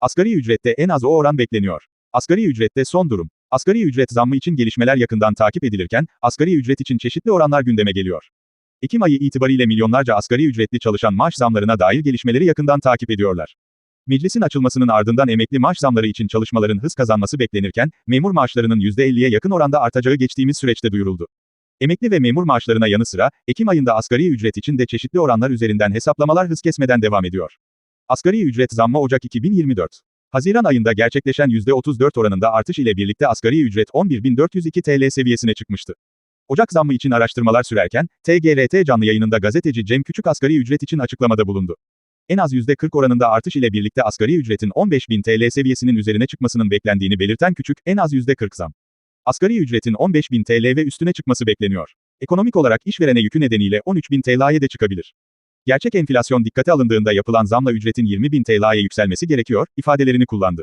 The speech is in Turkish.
Asgari ücrette en az o oran bekleniyor. Asgari ücrette son durum. Asgari ücret zammı için gelişmeler yakından takip edilirken, asgari ücret için çeşitli oranlar gündeme geliyor. Ekim ayı itibariyle milyonlarca asgari ücretli çalışan maaş zamlarına dair gelişmeleri yakından takip ediyorlar. Meclisin açılmasının ardından emekli maaş zamları için çalışmaların hız kazanması beklenirken, memur maaşlarının %50'ye yakın oranda artacağı geçtiğimiz süreçte duyuruldu. Emekli ve memur maaşlarına yanı sıra, Ekim ayında asgari ücret için de çeşitli oranlar üzerinden hesaplamalar hız kesmeden devam ediyor. Asgari ücret zammı Ocak 2024. Haziran ayında gerçekleşen %34 oranında artış ile birlikte asgari ücret 11.402 TL seviyesine çıkmıştı. Ocak zammı için araştırmalar sürerken, TGRT canlı yayınında gazeteci Cem Küçük asgari ücret için açıklamada bulundu. En az %40 oranında artış ile birlikte asgari ücretin 15.000 TL seviyesinin üzerine çıkmasının beklendiğini belirten Küçük, en az %40 zam. Asgari ücretin 15.000 TL ve üstüne çıkması bekleniyor. Ekonomik olarak işverene yükü nedeniyle 13.000 TL'ye de çıkabilir. Gerçek enflasyon dikkate alındığında yapılan zamla ücretin 20.000 TL'ye yükselmesi gerekiyor, ifadelerini kullandı.